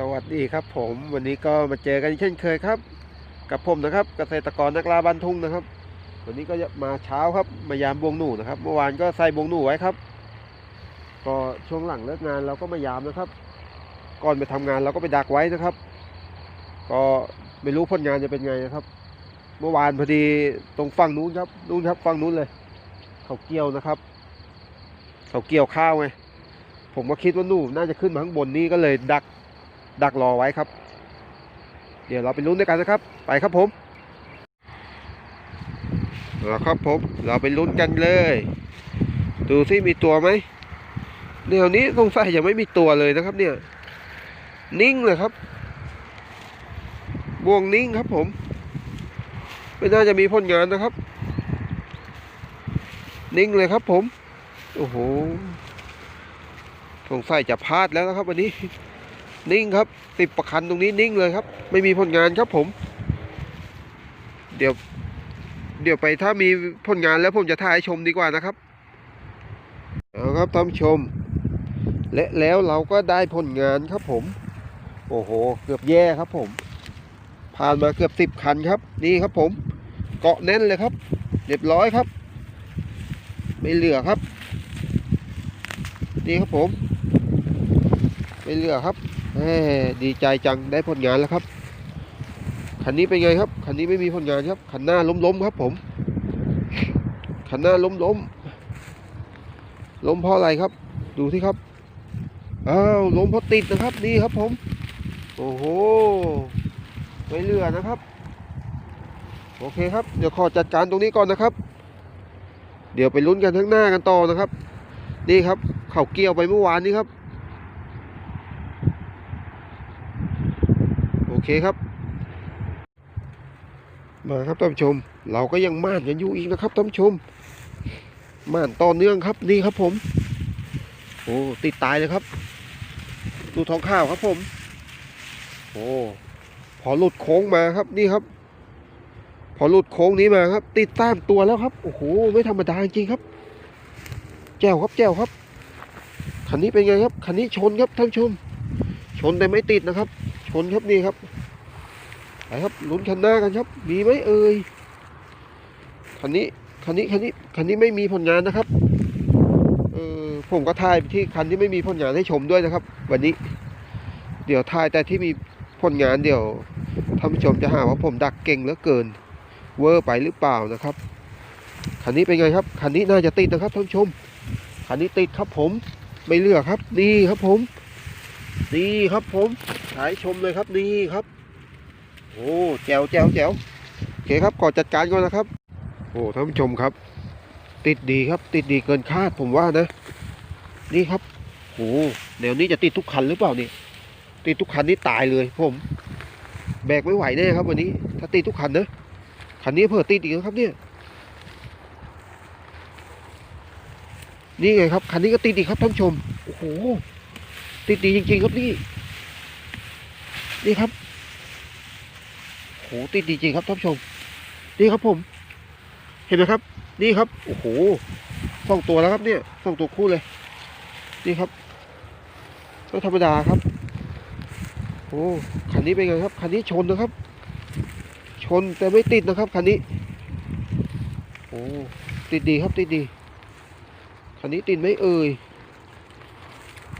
สวัสดีครับผมวันนี้ก็มาเจอกันเช่นเคยครับ กับผมนะครับเกษตรกรนักลาบ้านทุ่งนะครับ วันนี้ก็มาเช้าครับมายามบวงหนูนะครับ เมื่อวานก็ใส่บวงหนูไว้ครับ ก็ช่วงหลังเลิกงานเราก็มายามนะครับ ก่อนไปทำงานเราก็ไปดักไว้นะครับ ก็ไม่รู้ผลงานจะเป็นไงนะครับ เมื่อวานพอดีตรงฝั่งนู้นครับนู้นครับฝั่งนู้นเลย เขาเกี่ยวนะครับ เขาเกี่ยวข้าวไงผมก็คิดว่าหนูน่าจะขึ้นมาข้างบนนี้ก็เลยดัก ดักรอไว้ครับ เดี๋ยวเราไปลุ้นด้วยกันนะครับ ไปครับผมเอาครับผมเราไปลุ้นกันเลย ดูซิมีตัวไหมแนวนี้สงสัยยังไม่มีตัวเลยนะครับเนี่ย นิ่งเลยครับบ่วงนิ่งครับผม ไม่น่าจะมีผลงานนะครับ นิ่งเลยครับผม โอ้โหสงสัยจะพลาดแล้วนะครับวันนี้ นิ่งครับติดประคันตรงนี้นิ่งเลยครับ ไม่มีผลงานครับผม เดี๋ยว เดี๋ยวไปถ้ามีผลงานแล้วผมจะถ่ายชมดีกว่านะครับเอาครับท่านชม และแล้วเราก็ได้ผลงานครับผม โอ้โห เกือบแย่ครับผม ผ่านมาเกือบสิบคันครับ นี่ครับผม เกาะแน่นเลยครับ เรียบร้อยครับ ไม่เหลือครับ นี่ครับผม ไม่เหลือครับ ดีใจจังได้ผลงานแล้วครับ คันนี้เป็นไงครับ คันนี้ไม่มีผลงานครับ คันหน้าล้มๆครับผม คันหน้าล้มล้มๆล้มเพราะอะไรครับ ดูที่ครับ อ้าวล้มเพราะติดนะครับนี่ครับผม โอ้โห ไม่เหลือนะครับ โอเคครับ เดี๋ยวขอจัดการตรงนี้ก่อนนะครับ เดี๋ยวไปลุ้นกันข้งหน้ากันต่อนะครับ นี่ครับ เข่าเกี่ยวไปเมื่อวานนี้ครับ โอ เคครับมาครับท่านผู้ชม เราก็ยังม่านกันอยู่อีกนะครับท่านผู้ชมม่านต่อเนื่องครับนี่ครับผม โอ้ติดตายเลยครับดูท้องข้าวครับผม โอ้พอหลุดโค้งมาครับนี่ครับ พอหลุดโค้งนี้มาครับ ติดตามตัวแล้วครับโอ้โหไม่ธรรมดาจริงครับ แจวครับแจวครับคันนี้เป็นไงครับคันนี้ชนครับท่านผู้ชม ชนแต่ไม่ติดนะครับ ชนครับนี่ครับ ครับลุ้นคันหน้ากันครับ มีไหมเอ่ยคันนี้คันนี้คันนี้คันนี้ไม่มีผลงานนะครับเออผมก็ถ่ายที่คันที่ไม่มีผลงานให้ชมด้วยนะครับ วันนี้ เดี๋ยวถ่ายแต่ที่มีผลงานเดี๋ยวท่านผู้ชมจะหาว่าผมดักเก่งเหลือเกิน เวอร์ไปหรือเปล่านะครับคันนี้เป็นไงครับคันนี้น่าจะติดนะครับท่านผู้ชมคันนี้ติดครับผมไม่เลือกครับ นี่ครับผม นี่ครับผมฉายชมเลยครับนี่ครับ โอ้แจ๋วแจ๋วแจ๋วโอเคครับขอจัดการก่อนนะครับ โอ้ท่านผู้ชมครับ ติดดีครับ ติดดีเกินคาดผมว่านะ นี่ครับโอ้แนวนี้จะติดทุกคันหรือเปล่านี่ติดทุกคันนี่ตายเลยผม แบกไม่ไหวแน่ครับวันนี้ ถ้าติดทุกคันนะคันนี้เผื่อติดอีกนะครับเนี่ยนี่ไงครับคันนี้ก็ติดอีกครับท่านผู้ชมโอ้โหติดดีจริง ๆ ครับนี่นี่ครับ ติดดีจริงครับท่านผู้ชมนี่ครับผม เห็นไหมครับ นี่ครับ โอ้โหสองตัวแล้วครับเนี่ยสองตัวคู่เลย นี่ครับไม่ธรรมดาครับ โอ้คันนี้เป็นไงครับ คันนี้ชนนะครับ ชนแต่ไม่ติดนะครับคันนี้ โอ้ติดดีครับติดดี คันนี้ติดไหม่เอ่ย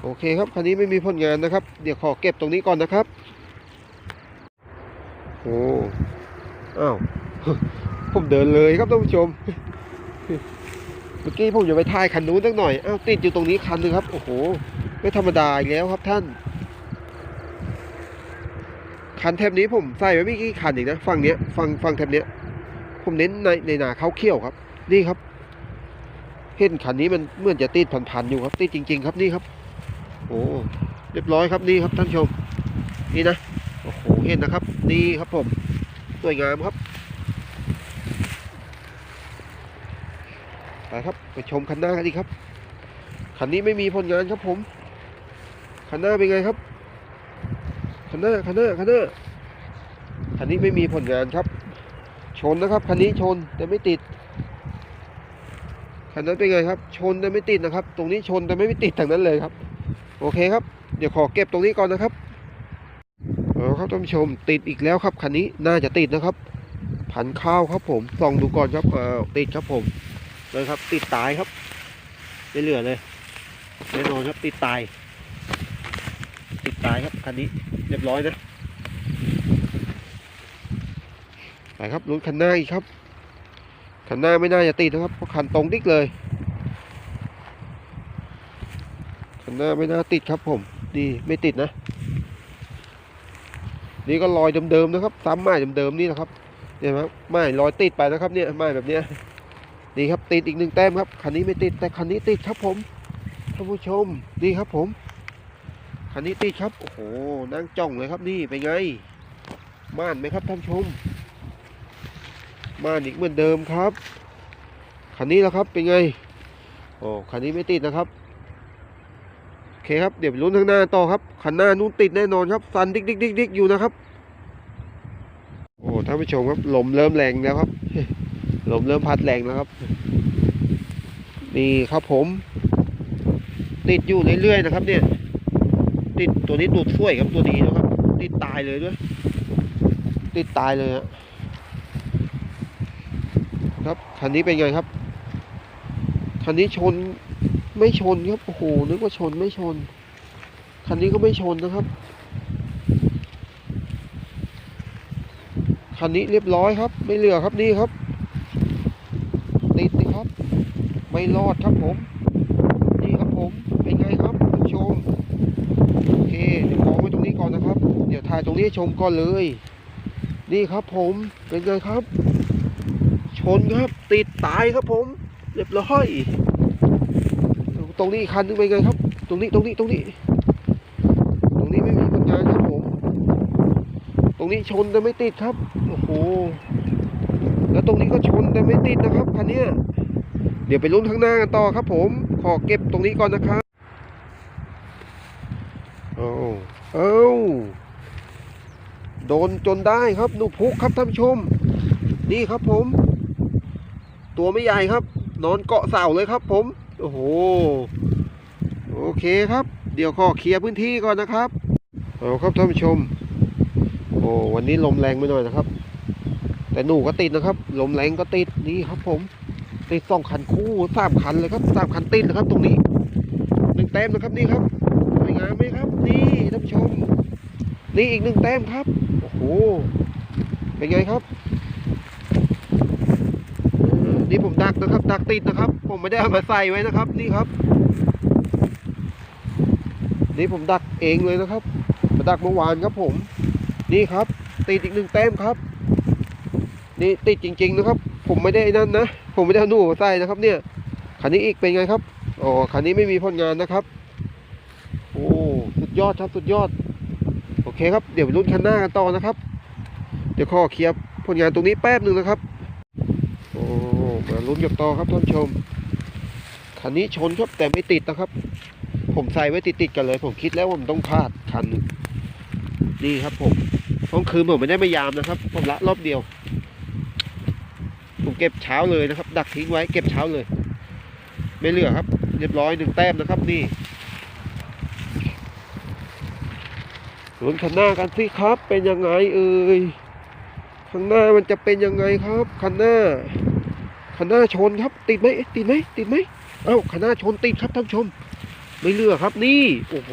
โอเคครับ คันนี้ไม่มีผลงานนะครับ เดี๋ยวขอเก็บตรงนี้ก่อนนะครับ โอ้ อ้าวผมเดินเลยครับท่านผู้ชม เมื่อกี้ผมจะไปถ่ายคันนู้นสักหน่อยอ้าวติดอยู่ตรงนี้คันนึงครับ โอ้โห ไม่ธรรมดาอีกแล้วครับท่าน คันแทบนี้ผมใส่ไว้ไม่กี่คันเองนะฝั่งเนี้ยฝั่งฝั่งแทบเนี้ย ผมเน้นในในหนาเขาเขี้ยวครับ นี่ครับ เห็นคันนี้มันเหมือนจะติดพันๆอยู่ครับ ติดจริง ๆ ครับนี่ครับ โอ้เรียบร้อยครับนี่ครับท่านผู้ชม นี่นะโอ้โหเห็นนะครับ นี่ครับผม สวยงามครับไปครับไปชมคันหน้ากันดีครับคันนี้ไม่มีผลงานครับผมคันหน้าเป็นไงครับคันหน้าคันหน้าคันหน้าคันนี้ไม่มีผลงานครับ ชนนะครับคันนี้ชนแต่ไม่ติดคันนั้นเป็นไงครับ ชนแต่ไม่ติดนะครับ ตรงนี้ชนแต่ไม่ติดทางนั้นเลยครับ โอเคครับ เดี๋ยวขอเก็บตรงนี้ก่อนนะครับ ครับท่านผู้ชม ติดอีกแล้วครับคันนี้น่าจะติดนะครับ พันข้าวครับผมส่องดูก่อนครับอ้าวติดครับผมเลยครับ ติดตายครับไม่เหลือเลยแน่นอนครับติดตาย ติดตายครับคันนี้เรียบร้อยนะไปครับลุ้นคันหน้าอีกครับคันหน้าไม่น่าจะติดนะครับเพราะคันตรงดิ๊กเลยคันหน้าไม่น่าติดครับผมนี่ไม่ติดนะ นี่ก็รอยเดิมๆนะครับ ซ้ำไม้เดิมๆนี่นะครับเนี่ยครับไม้รอยติดไปนะครับเนี่ยไม้แบบเนี้ยนี่ครับติดอีกหนึ่งแต้มครับคันนี้ไม่ติดแต่คันนี้ติดครับผมท่านผู้ชมนี่ครับผมคันนี้ติดครับโอ้โหนั่งจ้องเลยครับนี่เป็นไงม่านไหมครับท่านผู้ชมม่านอีกเหมือนเดิมครับคันนี้แล้วครับเป็นไงโอ้คันนี้ไม่ติดนะครับ เคครับ เดี๋ยวลุ้นข้างหน้าต่อครับคันหน้านู้นติดแน่นอนครับฟันดิกดิกดิกดิกอยู่นะครับ โอ้ท่านผู้ชมครับลมเริ่มแรงแล้วครับลมเริ่มพัดแรงแล้วครับ นี่ครับผม ติดอยู่เรื่อยๆนะครับ เนี่ย ติดตัวนี้ดูดช่วยครับตัวดีนะครับ ติดตายเลยด้วย ติดตายเลยอะครับคันนี้เป็นไงครับคันนี้ชน ไม่ชนครับ โอ้โห นึกว่าชนไม่ชน คันนี้ก็ไม่ชนนะครับ คันนี้เรียบร้อยครับ ไม่เหลือครับนี่ครับ ติดสิครับ ไม่รอดครับผม นี่ครับผม เป็นไงครับคุณผู้ชม โอเค เดี๋ยวมองไว้ตรงนี้ก่อนนะครับ เดี๋ยวถ่ายตรงนี้ชมก่อนเลย นี่ครับผม เป็นไงครับ ชนครับ ติดตายครับผม เรียบร้อย ตรงนี้อีกคันนึงเป็นไงครับ ตรงนี้ตรงนี้ตรงนี้ ตรงนี้ไม่มีผลงาครับผม ตรงนี้ชนแต่ไม่ติดครับโอ้โหแล้วตรงนี้ก็ชนแต่ไม่ติดนะครับคันนี้เดี๋ยวไปลุ้นข้างหน้ากันต่อครับ ผม ขอเก็บตรงนี้ก่อนนะครับเอาเอาโดนจนได้ครับหนูพุกครับท่านผู้ชม นี่ครับผม ตัวไม่ใหญ่ครับ นอนเกาะเสาเลยครับผม โอ้โห โอเคครับ เดี๋ยวขอเคลียร์พื้นที่ก่อนนะครับเอาครับท่านผู้ชม โอ้วันนี้ลมแรงไปหน่อยนะครับ แต่หนูก็ติดนะครับ ลมแรงก็ติดนี่ครับผม ติดสองคันคู่สามคันเลยครับสามคันติดนะครับ ตรงนี้หนึ่งแต้มนะครับนี่ครับสวยงามไหมครับ นี่ท่านผู้ชม นี่อีกหนึ่งแต้มครับ โอ้โห เป็นไงครับเออ นี่ผมดักนะครับ ดักติดนะครับ ผมไม่ได้เอามาใส่ไว้นะครับ นี่ครับ นี่ผมดักเองเลยนะครับมาดักเมื่อวานครับผม นี่ครับ ติดอีกหนึ่งแต้มครับ นี่ติดจริง ๆ นะครับ ผมไม่ได้นั่นนะ ผมไม่ได้เอาหนูใส่นะครับ เนี่ยคันนี้อีกเป็นไงครับอ๋อคันนี้ไม่มีผลงานนะครับ โอ้สุดยอดครับสุดยอด โอเคครับเดี๋ยวรุ่นคันหน้ากันต่อนะครับ เดี๋ยวขอเคลียร์ผลงานตรงนี้แป๊บหนึ่งนะครับ โอ้ มาลุ้นกับต่อครับท่านชม คันนี้ชนครับแต่ไม่ติดนะครับ ผมใส่ไว้ติดๆกันเลย ผมคิดแล้วว่ามันต้องพลาดคันนึงนี่ครับผมท้องคืนผมไม่ได้มายามนะครับ ผมละรอบเดียว ผมเก็บเช้าเลยนะครับ ดักทิ้งไว้เก็บเช้าเลย ไม่เหลือครับ เรียบร้อยหนึ่งแต้มนะครับนี่ลุ้นข้างหน้ากันสิครับ เป็นยังไงเอ่ยข้างหน้ามันจะเป็นยังไงครับ คันหน้า คันหน้าชนครับ ติดไหมติดไหมติดไหมเอ้าคันหน้าชนติดครับท่านชม ไม่เลือครับนี่โอ้โห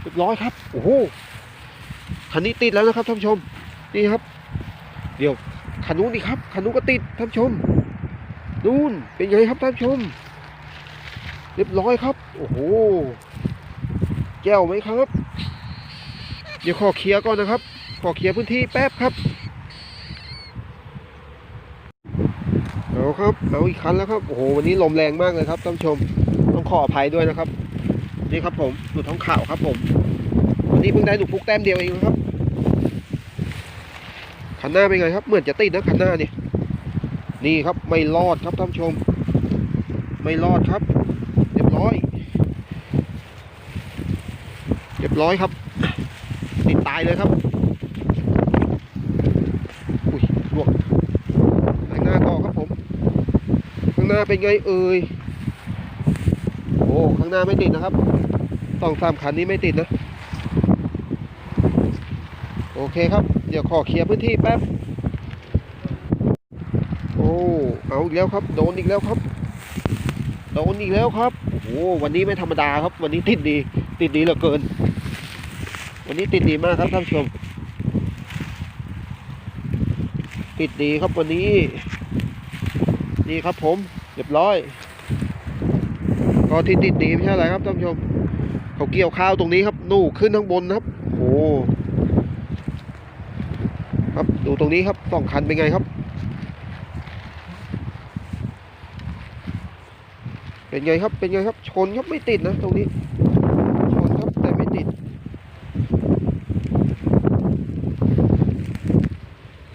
เรียบร้อยครับโอ้โหคันนี้ติดแล้วนะครับท่านชม นี่ครับ เดี๋ยวคันนู้นนี่ครับคันนู้นก็ติดท่านชมนู่นเป็นไงครับท่านชม เรียบร้อยครับ โอ้โหแก้วไหมครับ เดี๋ยวขอเคลียร์ก่อนนะครับ ขอเคลียร์พื้นที่แป๊บครับเอา ครับเอาอีกคันแล้วครับโอ้โหวันนี้ลมแรงมากเลยครับท่านผู้ชมต้องขออภัยด้วยนะครับ นี่ครับผมหนูท้องข่าวครับผมวันนี้เพิ่งได้หนูพุกแต้มเดียวเองครับคันหน้าเป็นไงครับเหมือนจะติดนะคันหน้านี่นี่ครับไม่รอดครับท่านผู้ชม ไม่รอดครับ เรียบร้อย เรียบร้อยครับ ติดตายเลยครับอุ้ยลวกข้างหน้าต่อครับผม ข้างหน้าเป็นไงเอ่ยโอ้ข้างหน้าไม่ติดนะครับสองสามคันนี้ไม่ติดนะ โอเคครับ เดี๋ยวขอเคลียร์พื้นที่แป๊บ โอ้เอาอีกแล้วครับ โดนอีกแล้วครับ โดนอีกแล้วครับโอ้วันนี้ไม่ธรรมดาครับ วันนี้ติดดี ติดดีเหลือเกิน วันนี้ติดดีมากครับท่านผู้ชม ติดดีครับวันนี้ นี่ครับผม เรียบร้อย ก็ที่ติดดีไม่ใช่อะไรครับท่านผู้ชมเขาเกี่ยวข้าวตรงนี้ครับ นู่ขึ้นข้างบนครับ โอ้ครับดูตรงนี้ครับสองคันเป็นไงครับ เป็นไงครับเป็นไงครับ ชนครับไม่ติดนะ ตรงนี้ชนครับแต่ไม่ติด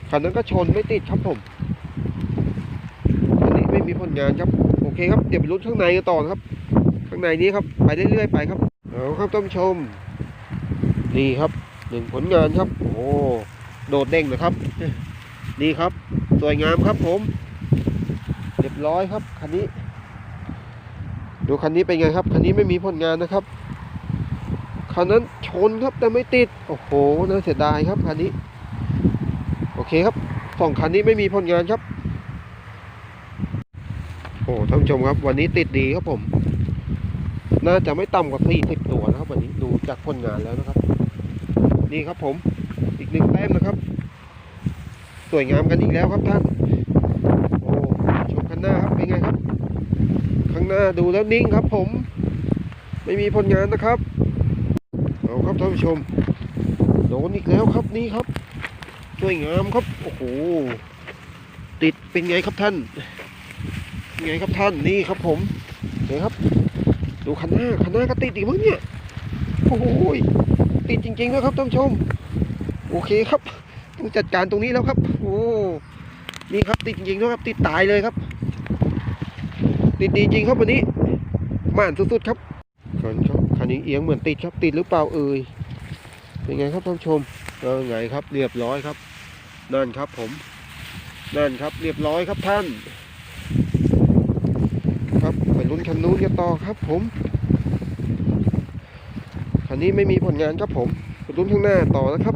คันนั้นก็ชนไม่ติดครับผม มีผลงานครับโอเคครับเดี๋ยวไปลุ้นข้างในกันต่อครับ ข้างในนี้ครับไปเรื่อยๆไปครับเอาครับท่านผู้ชม นี่ครับหนึ่งผลงานครับ โอ้โดดเด้งนะครับ นี่ครับ สวยงามครับผมเรียบร้อยครับคันนี้ ดูคันนี้เป็นไงครับคันนี้ไม่มีผลงานนะครับคันนั้นชนครับแต่ไม่ติด โอ้โหน่าเสียดายครับคันนี้ โอเคครับสองคันนี้ไม่มีผลงานครับ อ้ท่านผู้ชมครับ วันนี้ติดดีครับผม น่าจะไม่ต่ำกว่าสี่สิบตัวนะครับ วันนี้ดูจากผลงานแล้วนะครับ นี่ครับผม อีกหนึ่งแต้มนะครับ สวยงามกันอีกแล้วครับท่าน โอ้ชมข้างหน้าครับเป็นไงครับ ข้างหน้าดูแล้วนิ่งครับ ผม ไม่มีผลงานนะครับเอาครับท่านผู้ชมโดนอีกแล้วครับนี่ครับ สวยงามครับ โอ้โหติดเป็นไงครับท่านเป็น ไงครับท่านนี่ครับผมเดี๋ยวครับ ดูคันหน้าคันหน้าก็ติดอีกมั้งเนี่ยโอ้โหยติดจริงๆนะครับท่านชม โอเคครับต้องจัดการตรงนี้แล้วครับ โอ้นี่ครับติดจริงๆนะครับติดตายเลยครับ ติดดีจริงครับวันนี้ม่านสุดๆครับก่อนครับคันนี้เอียงเหมือนติดครับติดหรือเปล่าเอ่ยเป็นไงครับท่านชมเออไงครับ เรียบร้อยครับ นั่นครับผม นั่นครับ เรียบร้อยครับท่าน คันนู้นกันต่อครับผม คันนี้ไม่มีผลงานครับผมไปลุ้นข้างหน้าต่อนะครับ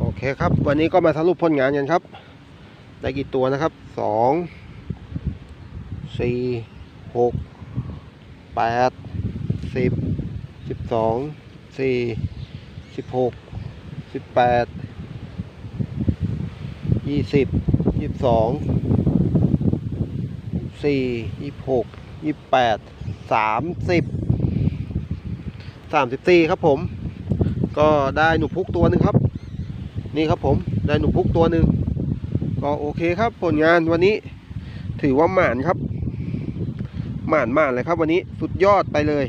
โอเคครับ วันนี้ก็มาสรุปผลงานกันครับ ได้กี่ตัวนะครับสองสี่หกแปดสิบสิบสองสี่สิบหกสิบแปดยี่สิบยี่สิบสองสี่ยี่สิบหก ยี่แปดสามสิบสามสิบสี่ครับผม ก็ได้หนูพุกตัวหนึ่งครับ นี่ครับผมได้หนูพุกตัวหนึ่งก็โอเคครับผลงานวันนี้ถือว่าหมานครับหมานมากเลยครับวันนี้สุดยอดไปเลย